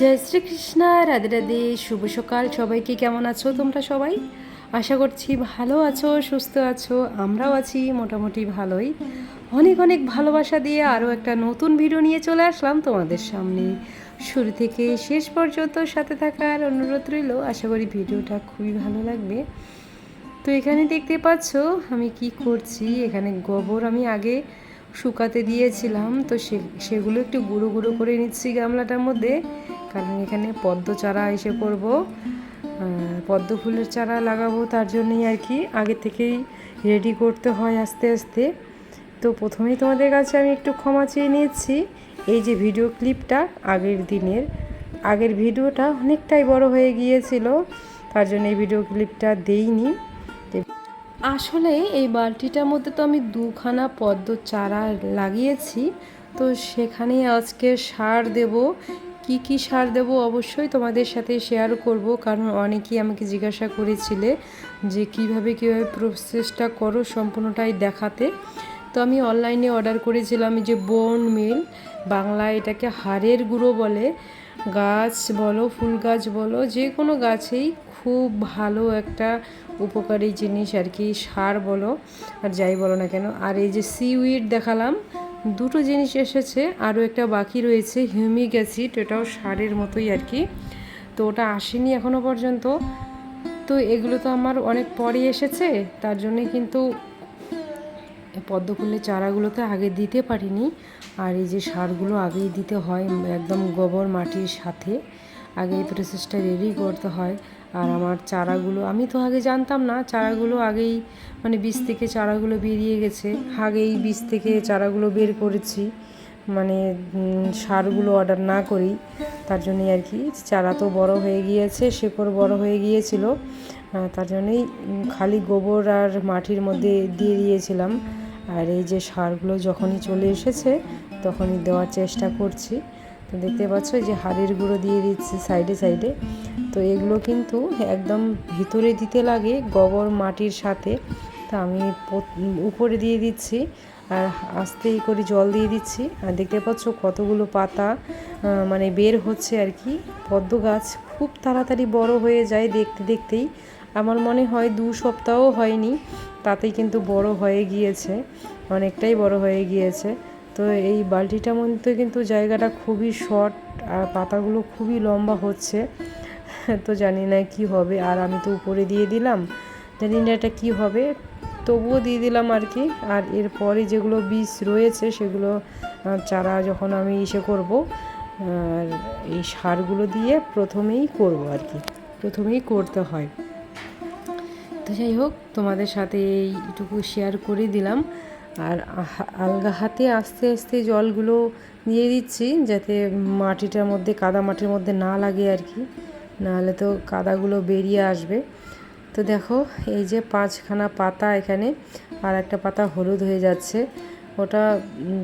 জয় শ্রীকৃষ্ণ, রাধে রাধে, শুভ সকাল। সবাইকে কেমন আছো তোমরা সবাই? আশা করছি ভালো আছো, সুস্থ আছো, আমরাও আছি মোটামুটি ভালোই। অনেক অনেক ভালোবাসা দিয়ে আরও একটা নতুন ভিডিও নিয়ে চলে আসলাম তোমাদের সামনে। শুরু থেকে শেষ পর্যন্ত সাথে থাকার অনুরোধ রইল। আশা করি ভিডিওটা খুবই ভালো লাগবে। তো এখানে দেখতে পাচ্ছ আমি কি করছি। এখানে গোবর আমি আগে শুকাতে দিয়েছিলাম, তো সে, সেগুলো একটু গুঁড়ো গুঁড়ো করে নিচ্ছি গামলাটার মধ্যে। কারণ এখানে পদ্ম চারা এসে করব পদ্ম ফুলের চারা লাগাবো তার জন্যই আর কি। আগে থেকেই রেডি করতে হয় আস্তে আস্তে। তো প্রথমেই তোমাদের কাছে আমি একটু ক্ষমা চেয়ে নিয়েছি এই যে ভিডিও ক্লিপটা আগের দিনের, আগের ভিডিওটা অনেকটাই বড় হয়ে গিয়েছিল। তার জন্য এই ভিডিও ক্লিপটা দেইনি। আসলে এই বালতিটার মধ্যে তো আমি দুখানা পদ্ম চারা লাগিয়েছি, তো সেখানে আজকে সার দেব। কি কি সার দেব অবশ্যই তোমাদের সাথে শেয়ার করব, কারণ অনেকেই আমাকে জিজ্ঞাসা করেছিলে যে কীভাবে, কীভাবে প্রসেসটা করো সম্পূর্ণটাই দেখাতে। তো আমি অনলাইনে অর্ডার করেছিলাম যে বোন মিল বাংলায় এটাকে হাড়ের গুঁড়ো বলে। গাছ বলো, ফুল গাছ বলো, যে কোনো গাছেই খুব ভালো একটা উপকারী জিনিস আর কি, সার বলো আর যাই বলো না কেন। আর এই যে সিউইড দেখালাম, দুটো জিনিস এসেছে, আরও একটা বাকি রয়েছে হিউমিক অ্যাসিড এটাও সারের মতোই আর কি। তো ওটা আসেনি এখনও পর্যন্ত। তো এগুলো তো আমার অনেক পরে এসেছে, তার জন্যে কিন্তু পদ্ম ফুলের চারাগুলোতে আগে দিতে পারিনি। আর এই যে সারগুলো আগেই দিতে হয়, একদম গোবর মাটির সাথে। আগে এই প্রসেসটা রেডি করতে হয়। আর আমার চারাগুলো, আমি তো আগে জানতাম না, চারাগুলো আগেই মানে বীজ থেকে চারাগুলো বেরিয়ে গেছে। আগেই বীজ থেকে চারাগুলো বের করেছি। মানে সারগুলো অর্ডার না করি তার জন্যই আর কি, চারা তো বড় হয়ে গিয়েছে, শেকড় বড় হয়ে গিয়েছিল। তার জন্যই খালি গোবর আর মাটির মধ্যে দিয়ে দিয়েছিলাম। আর এই যে সারগুলো যখনই চলে এসেছে, তখনই দেওয়ার চেষ্টা করছি। তো দেখতে পাচ্ছ যে হাড়ের গুঁড়ো দিয়ে দিচ্ছি সাইডে সাইডে। তো এগুলো কিন্তু একদম ভিতরে দিতে লাগে, গোবর মাটির সাথে। তা আমি উপরে দিয়ে দিচ্ছি আর আস্তেই করে জল দিয়ে দিচ্ছি। আর দেখতে পাচ্ছ কতগুলো পাতা মানে বের হচ্ছে আর কি। পদ্ম গাছ খুব তাড়াতাড়ি বড় হয়ে যায় দেখতে দেখতেই। আমার মনে হয় দু সপ্তাহও হয়নি, তাতেই কিন্তু বড় হয়ে গিয়েছে, অনেকটাই বড় হয়ে গিয়েছে। তো এই বালতিটার মধ্যে কিন্তু জায়গাটা খুবই শর্ট আর পাতাগুলো খুবই লম্বা হচ্ছে। তো জানি না কি হবে, আর আমি তো উপরে দিয়ে দিলাম। জানি না এটা কী হবে, তবুও দিয়ে দিলাম আর কি। আর এরপরে যেগুলো বীজ রয়েছে সেগুলো চারা যখন আমি ইসে করব, আর এই সারগুলো দিয়ে প্রথমেই করব আর কি, প্রথমেই করতে হয়। তো যাই হোক, তোমাদের সাথে এইটুকু শেয়ার করে দিলাম। আর আলগা হাতে আস্তে আস্তে জলগুলো দিয়ে দিচ্ছি যাতে মাটিটার মধ্যে, কাদা মাটির মধ্যে না লাগে আর কি। নাহলে তো কাদাগুলো বেরিয়ে আসবে। তো দেখো, এই যে পাঁচখানা পাতা এখানে, আর একটা পাতা হলুদ হয়ে যাচ্ছে। ওটা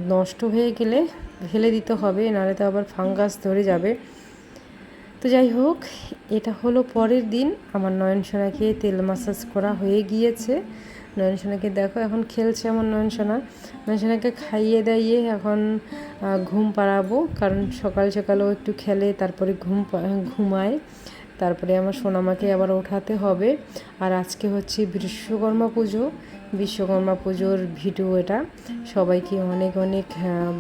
নষ্ট হয়ে গেলে ফেলে দিতে হবে, নাহলে তো আবার ফাঙ্গাস ধরে যাবে। তো যাই হোক, এটা হলো পরের দিন। আমার নয়নসোনাকে তেল মাসাজ করা হয়ে গিয়েছে। নয়ন নয়নসোনাকে দেখো, এখন খেলছে আমার নয়নসোনা। নয়নসোনাকে খাইয়ে দাইয়ে এখন ঘুম পাড়াবো। কারণ সকাল সকালেও একটু খেলে, তারপরে ঘুম ঘুমায়। তারপরে আমার সোনামাকে আবার ওঠাতে হবে। আর আজকে হচ্ছে বিশ্বকর্মা পুজো। বিশ্বকর্মা পুজোর ভিডিও এটা। সবাইকে অনেক অনেক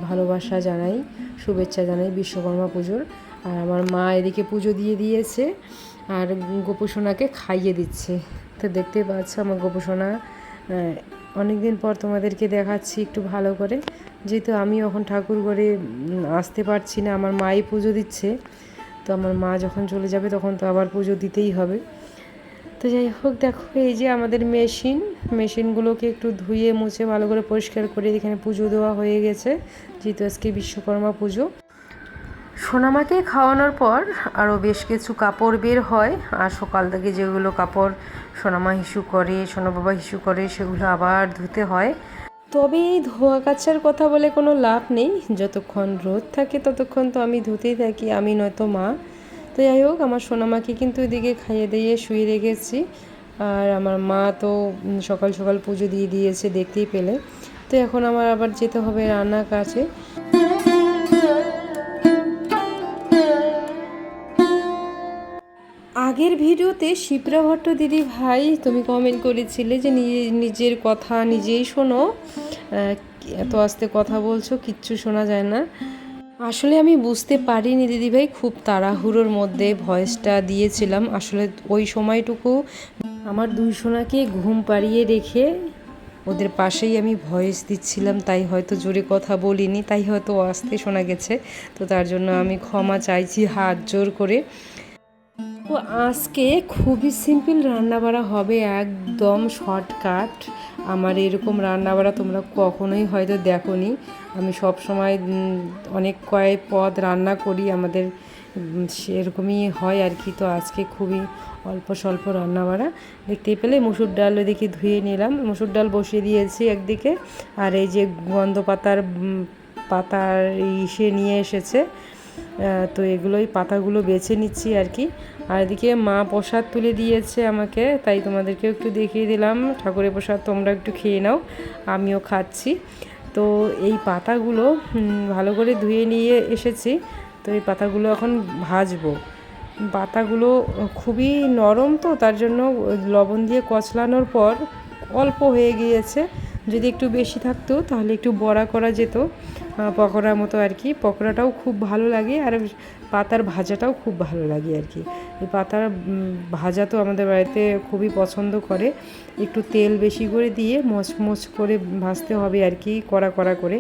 ভালোবাসা জানাই, শুভেচ্ছা জানাই বিশ্বকর্মা পুজোর। আর আমার মা এদিকে পুজো দিয়ে দিয়েছে আর গোপুসোনাকে খাইয়ে দিচ্ছে। তো দেখতে পাচ্ছ আমার গোপুসোনা অনেক দিন পর তোমাদেরকে দেখাচ্ছি একটু ভালো করে। যেহেতু আমি এখন ঠাকুর ঘরে আসতে পারছি না, আমার মাই পুজো দিচ্ছে। তো আমার মা যখন চলে যাবে তখন তো আবার পুজো দিতেই হবে। তো যাই হোক, দেখো, এই যে আমাদের মেশিন, মেশিনগুলোকে একটু ধুয়ে, মুছে, ভালো করে পরিষ্কার করে এখানে পুজো দেওয়া হয়ে গেছে। যেহেতু আজকে বিশ্বকর্মা পুজো। সোনামাকে খাওয়ানোর পর আরও বেশ কিছু কাপড় বের হয়। আর সকাল থেকে যেগুলো কাপড় সোনামা হিসু করে সোনা বাবা হিসু করে, সেগুলো আবার ধুতে হয়। তবে এই ধোয়া কাচার কথা বলে কোনো লাভ নেই। যতক্ষণ রোদ থাকে ততক্ষণ তো আমি ধুতেই থাকি, আমি নয়তো মা। তো যাই হোক, আমার সোনামাকে কিন্তু এদিকে খাইয়ে দিয়ে শুয়ে রেখেছি। আর আমার মা তো সকাল সকাল পুজো দিয়ে দিয়েছে দেখতেই পেলে। তো এখন আমার আবার যেতে হবে রান্নার কাছে আগের ভিডিওতে শিপ্রা ভট্ট দিদি ভাই তুমি কমেন্ট করেছিলে যে নিজে- নিজের কথা নিজেই শোনো। এত আস্তে কথা বলছো, কিচ্ছু শোনা যায় না। আসলে আমি বুঝতে পারিনি দিদিভাই খুব তাড়াহুড়োর মধ্যে ভয়েসটা দিয়েছিলাম। আসলে ওই সময়টুকু আমার দুই সোনাকে ঘুম পাড়িয়ে রেখে ওদের পাশেই আমি ভয়েস দিচ্ছিলাম, তাই হয়তো জোরে কথা বলিনি, তাই হয়তো আস্তে শোনা গেছে। তো তার জন্য আমি ক্ষমা চাইছি হাত জোর করে। তো আজকে খুবই সিম্পল রান্নাবাড়া হবে, একদম শর্টকাট। আমার এরকম রান্নাবাড়া তোমরা কখনোই হয়তো দেখোনি। আমি সব সময় অনেক কয়েক পদ রান্না করি, আমাদের সেরকমই হয় আর কি। তো আজকে খুবই অল্প স্বল্প রান্নাবাড়া। দেখতে পেলে মুসুর ডাল ওদিকে ধুয়ে নিলাম। মুসুর ডাল বসিয়ে দিয়েছি একদিকে। আর এই যে গন্ধ পাতার পাতার ইসে নিয়ে এসেছে। তো এগুলোই পাতাগুলো বেছে নিচ্ছি আর কি। আর এদিকে মা প্রসাদ তুলে দিয়েছে আমাকে, তাই তোমাদেরকেও একটু দেখিয়ে দিলাম। ঠাকুরের প্রসাদ তোমরা একটু খেয়ে নাও, আমিও খাচ্ছি। তো এই পাতাগুলো ভালো করে ধুয়ে নিয়ে এসেছি। তো এই পাতাগুলো এখন ভাজবো। পাতাগুলো খুবই নরম তো, তার জন্য লবণ দিয়ে কচলানোর পর অল্প হয়ে গিয়েছে। যদি একটু বেশি থাকতো, তাহলে একটু বড়া করা যেত। পকোড়ার মতো আর কি। পকোড়াটাও খুব ভালো লাগে আর পাতার ভাজাটাও খুব ভালো লাগে আর কি। এই পাতার ভাজা তো আমাদের বাড়িতে খুবই পছন্দ করে। একটু তেল বেশি করে দিয়ে মচমচ করে ভাজতে হবে আর কি, কড়া কড়া করে।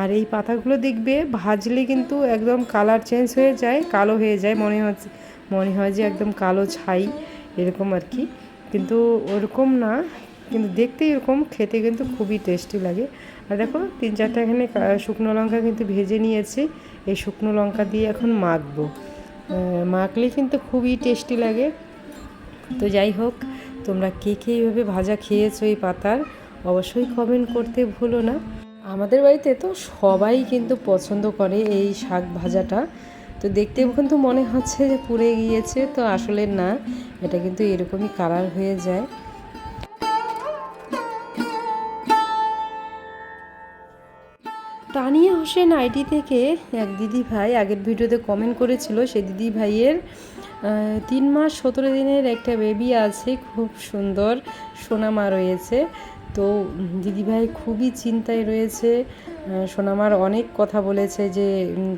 আর এই পাতাগুলো দেখবে, ভাজলে কিন্তু একদম কালার চেঞ্জ হয়ে যায়, কালো হয়ে যায়, মনে হচ্ছে, মনে হয় যে একদম কালো ছাই, এরকম আর কি। কিন্তু ওরকম না, কিন্তু দেখতে এরকম, খেতে কিন্তু খুবই টেস্টি লাগে। আর দেখো, তিন চারটা এখানে শুকনো লঙ্কা কিন্তু ভেজে নিয়েছি। এই শুকনো লঙ্কা দিয়ে এখন মাখবো। মাখলে কিন্তু খুবই টেস্টি লাগে। তো যাই হোক, তোমরা কে কে এইভাবে ভাজা খেয়েছো এই পাতার, অবশ্যই কমেন্ট করতে ভুলো না। আমাদের বাড়িতে তো সবাই কিন্তু পছন্দ করে এই শাক ভাজাটা। তো দেখতে কিন্তু মনে হচ্ছে যে পুড়ে গিয়েছে, তো আসলে না, এটা কিন্তু এরকমই কালার হয়ে যায়। তানিয়া হোসেন আইডি থেকে এক দিদি ভাই আগের ভিডিওতে কমেন্ট করেছিল সে দিদি ভাইয়ের তিন মাস সতেরো দিনের একটা বেবি আছে, খুব সুন্দর, সোনামা রয়েছে। তো দিদিভাই খুবই চিন্তায় রয়েছে সোনামার অনেক কথা বলেছে যে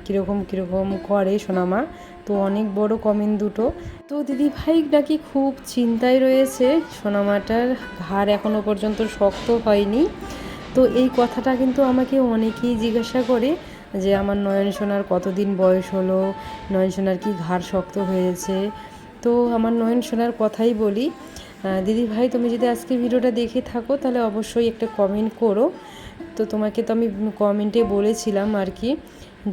কীরকম কীরকম করে সোনামা। তো অনেক বড় কমেন্ট দুটো। তো দিদিভাই নাকি খুব চিন্তায় রয়েছে, সোনামাটার ঘাড় এখনও পর্যন্ত শক্ত হয়নি। তো এই কথাটা কিন্তু আমাকে অনেকেই জিজ্ঞাসা করে যে আমার নয়ন সোনার কতদিন বয়স হলো? নয়ন সোনার কি ঘাড় শক্ত হয়েছে? তো আমার নয়ন সোনার কথাই বলি। দিদি ভাই, তুমি যদি আজকে ভিডিওটা দেখে থাকো, তাহলে অবশ্যই একটা কমেন্ট করো। তো তোমাকে তো আমি কমেন্টে বলেছিলাম আর কি,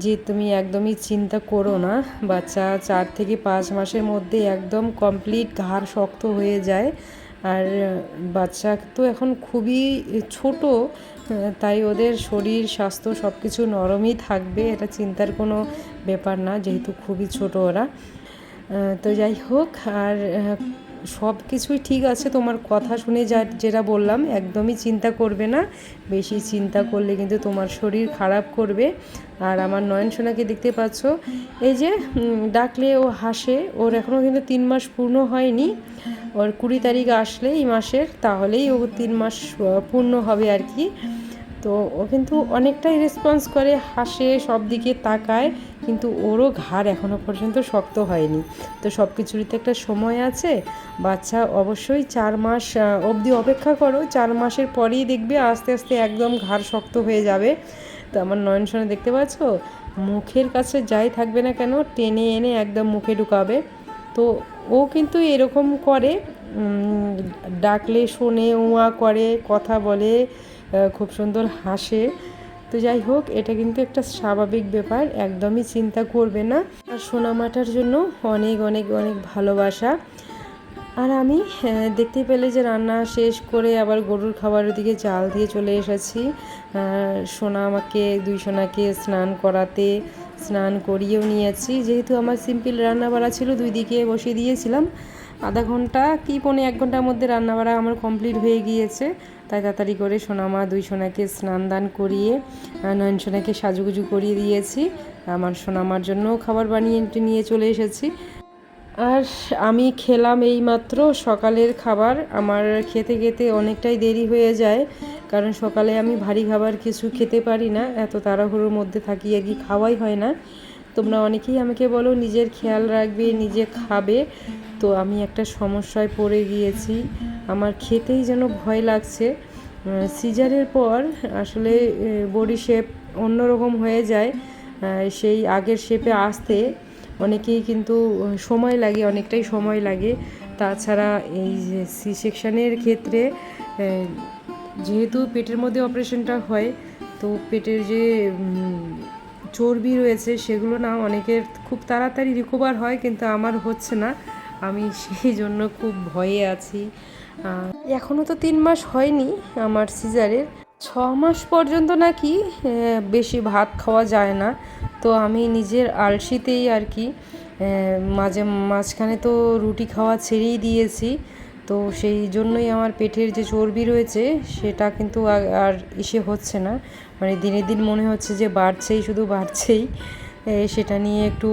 যে তুমি একদমই চিন্তা করো না। বাচ্চা চার থেকে পাঁচ মাসের মধ্যে একদম কমপ্লিট ঘাড় শক্ত হয়ে যায়। আর বাচ্চা তো এখন খুবই ছোট তাই ওদের শরীর, স্বাস্থ্য সব কিছু নরমই থাকবে, এটা চিন্তার কোনো ব্যাপার না, যেহেতু খুবই ছোট ওরা। তো যাই হোক, আর সব কিছুই ঠিক আছে, তোমার কথা শুনে যা, যেটা বললাম, একদমই চিন্তা করবে না, বেশি চিন্তা করলে কিন্তু তোমার শরীর খারাপ করবে। আর আমার নয়ন সোনাকে দেখতে পাচ্ছ, এই যে ডাকলে ও হাসে, ওর এখনও কিন্তু তিন মাস পূর্ণ হয়নি। ওর কুড়ি তারিখ আসলে এই মাসের, তাহলেই ও তিন মাস পূর্ণ হবে আর কি। তো ও কিন্তু অনেকটাই রেসপন্স করে, হাসে, সব দিকে তাকায়, কিন্তু ওরও ঘাড় এখনও পর্যন্ত শক্ত হয়নি। তো সব কিছুরই তো একটা সময় আছে। বাচ্চা অবশ্যই চার মাস অবধি অপেক্ষা করো, চার মাসের পরেই দেখবে আস্তে আস্তে একদম ঘাড় শক্ত হয়ে যাবে। তো আমার নয়ন সোনা, দেখতে পাচ্ছ? মুখের কাছে যাই থাকবে না কেন, টেনে এনে একদম মুখে ঢুকাবে। তো ও কিন্তু এরকম করে ডাকলে শোনে, উয়া করে, কথা বলে খুব সুন্দর হাসে। তো যাই হোক, এটা কিন্তু একটা স্বাভাবিক ব্যাপার, একদমই চিন্তা করবে না। আর সোনামাটার জন্য অনেক অনেক অনেক ভালোবাসা। আর আমি দেখতে পেলে যে রান্না শেষ করে আবার গরুর খাবারের দিকে চাল দিয়ে চলে এসেছি। সোনা আমাকে, দুই সোনাকে স্নান করাতে স্নান করিয়েও নিয়েছি। যেহেতু আমার সিম্পল রান্না বাড়া ছিল, দুই দিকে বসিয়ে দিয়েছিলাম। আধা ঘণ্টা কি পৌনে এক ঘণ্টার মধ্যে রান্না বাড়া আমার কমপ্লিট হয়ে গিয়েছে। তাই তাড়াতাড়ি করে সোনামা দুই সোনাকে স্নান দান করিয়ে নয়ন সোনাকে সাজুগুজু করিয়ে দিয়েছি। আমার সোনামার জন্য খাবার বানিয়ে নিয়ে চলে এসেছি। আর আমি খেলাম এই মাত্র সকালের খাবার। আমার খেতে খেতে অনেকটাই দেরি হয়ে যায়। কারণ সকালে আমি ভারী খাবার কিছু খেতে পারি না, এত তাড়াহুড়োর মধ্যে থাকি, আর কি খাওয়াই হয় না। তোমরা অনেকেই আমাকে বলো নিজের খেয়াল রাখবে, নিজে খাবে। তো আমি একটা সমস্যায় পড়ে গিয়েছি। আমার খেতেই যেন ভয় লাগছে। সিজারের পর আসলে বডি শেপ অন্যরকম হয়ে যায়। সেই আগের শেপে আসতে অনেকেই কিন্তু সময় লাগে, অনেকটাই সময় লাগে। তাছাড়া এই সি সেকশানের ক্ষেত্রে যেহেতু পেটের মধ্যে অপারেশনটা হয়, তো পেটের যে চর্বি রয়েছে সেগুলো না অনেকের খুব তাড়াতাড়ি রিকভার হয়, কিন্তু আমার হচ্ছে না। আমি সেই জন্য খুব ভয়ে আছি। এখনও তো তিন মাস হয়নি আমার সিজারের। ছ মাস পর্যন্ত নাকি বেশি ভাত খাওয়া যায় না। তো আমি নিজের আলসিতেই আর কি মাঝে, মাঝখানে তো রুটি খাওয়া ছেড়েই দিয়েছি। তো সেই জন্যই আমার পেটের যে চর্বি রয়েছে, সেটা কিন্তু আর ইসে হচ্ছে না। মানে দিনের দিন মনে হচ্ছে যে বাড়ছেই, শুধু বাড়ছেই। সেটা নিয়ে একটু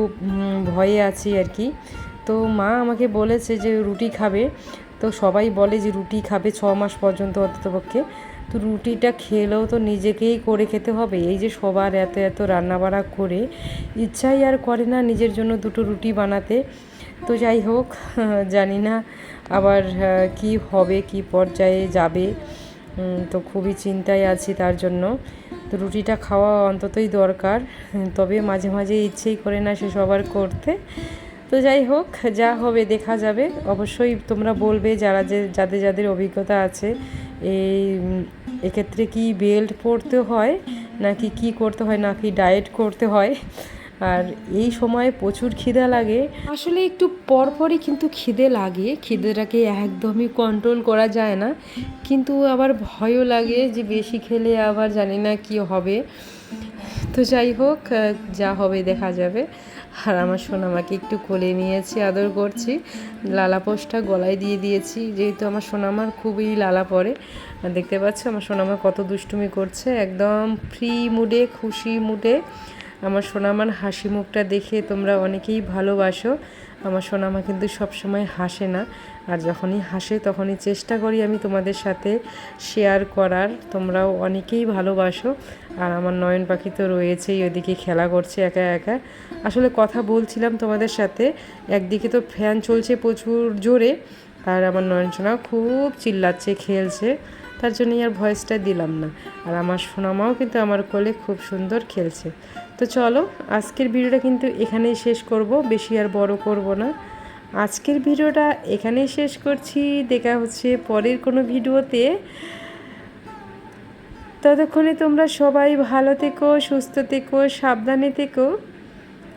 ভয়ে আছি আর কি। তো মা আমাকে বলেছে যে রুটি খাবে। তো সবাই বলে যে রুটি খাবে ছ মাস পর্যন্ত অন্ততপক্ষে। তো রুটিটা খেলেও তো নিজেকেই করে খেতে হবে। এই যে সবার এত এত রান্নাবাড়া করে, ইচ্ছাই আর করে না নিজের জন্য দুটো রুটি বানাতে। তো যাই হোক, জানি না আবার কি হবে, কি পর্যায়ে যাবে। তো খুবই চিন্তায় আছি তার জন্য। তো রুটিটা খাওয়া অন্ততই দরকার। তবে মাঝে মাঝে ইচ্ছেই করে না সে সবার করতে। তো যাই হোক, যা হবে দেখা যাবে। অবশ্যই তোমরা বলবে যারা যে, যাদের যাদের অভিজ্ঞতা আছে, এই, এক্ষেত্রে কি বেল্ট পরতে হয়, নাকি কি করতে হয়, নাকি ডায়েট করতে হয়। আর এই সময় প্রচুর খিদে লাগে। আসলে একটু পরপরই কিন্তু খিদে লাগে। খিদেটাকে একদমই কন্ট্রোল করা যায় না। কিন্তু আবার ভয়ও লাগে যে বেশি খেলে আবার জানি না কি হবে। তো যাই হোক যা হবে দেখা যাবে। আর আমার সোনামাকে একটু কোলে নিয়েছি, আদর করছি। লালা পোষটা গলায় দিয়ে দিয়েছি। যেহেতু আমার সোনামার খুবই লালা পড়ে দেখতে পাচ্ছ, আমার সোনামা কত দুষ্টুমি করছে। একদম ফ্রি মুডে খুশি মুডে আমার সোনামার হাসি মুখটা দেখে তোমরা অনেকেই ভালোবাসো। আমার সোনামা কিন্তু সবসময় হাসে না। আর যখনই হাসে তখনই চেষ্টা করি আমি তোমাদের সাথে শেয়ার করার। তোমরাও অনেকেই ভালোবাসো। আর আমার নয়ন পাখি তো রয়েছেই, ওইদিকে খেলা করছে একা একা। আসলে কথা বলছিলাম তোমাদের সাথে, একদিকে তো ফ্যান চলছে প্রচুর জোরে, আর আমার নয়নসোনা খুব চিল্লাচ্ছে, খেলছে। তার জন্যই আর ভয়েসটা দিলাম না। আর আমার সোনামাও কিন্তু আমার কোলে খুব সুন্দর খেলছে। তো চলো, আজকের ভিডিওটা কিন্তু এখানেই শেষ করব, বেশি আর বড় করব না। আজকের ভিডিওটা এখানেই শেষ করছি, দেখা হচ্ছে পরের কোনো ভিডিওতে। ততক্ষণে তোমরা সবাই ভালো থেকো, সুস্থ থেকো, সাবধানে থেকো।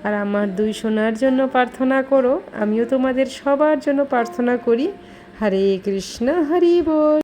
আর আমার দুই সোনার জন্য প্রার্থনা করো, আমিও তোমাদের সবার জন্য প্রার্থনা করি। হরে কৃষ্ণ, হরি বল।